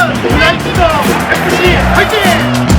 인천 유나이티드 FC 화이팅!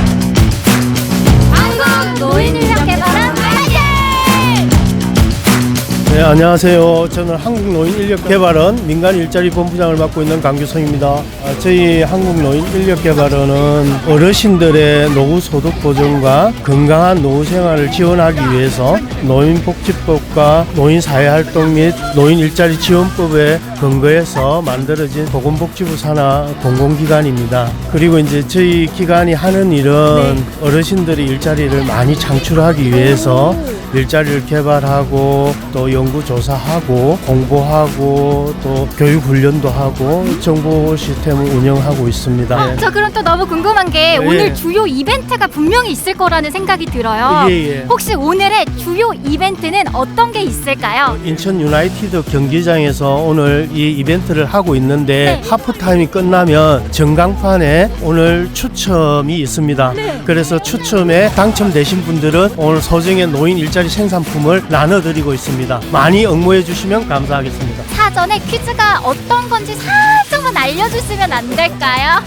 네, 안녕하세요. 저는 한국노인인력개발원 민간 일자리 본부장을 맡고 있는 강규성입니다. 아, 저희 한국노인인력개발원은 어르신들의 노후 소득 보전과 건강한 노후 생활을 지원하기 위해서 노인복지법과 노인사회활동 및 노인 일자리 지원법에 근거해서 만들어진 보건복지부 산하 공공기관입니다. 그리고 이제 저희 기관이 하는 일은 어르신들이 일자리를 많이 창출하기 위해서 일자리를 개발하고 또 연구 조사하고 공부하고 또 교육 훈련도 하고 정보 시스템을 운영하고 있습니다. 네. 저 그럼 또 너무 궁금한 게 예. 오늘 주요 이벤트가 분명히 있을 거라는 생각이 들어요. 예, 예. 혹시 오늘의 주요 이벤트는 어떤 게 있을까요? 인천 유나이티드 경기장에서 오늘 이 이벤트를 하고 있는데 네. 하프타임이 끝나면 전광판에 오늘 추첨이 있습니다. 네. 그래서 추첨에 당첨되신 분들은 오늘 소정의 노인 일자리 생산품을 나눠드리고 있습니다. 많이 응모해 주시면 감사하겠습니다. 사전에 퀴즈가 어떤 건지 살짝만 알려주시면 안 될까요?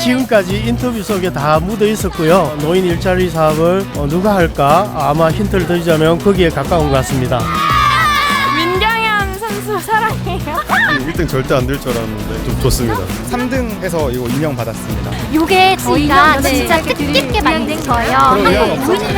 지금까지 인터뷰 속에 다 묻어 있었고요. 노인 일자리 사업을 어, 누가 할까? 아마 힌트를 드리자면 거기에 가까운 것 같습니다. 민경현 선수 사랑해요. 1등 절대 안 될 줄 알았는데 좀 좋습니다. 3등 해서 이거 인형 받았습니다. 요게 저희가 진짜 뜻깊게 만든 거예요. 한국 노인인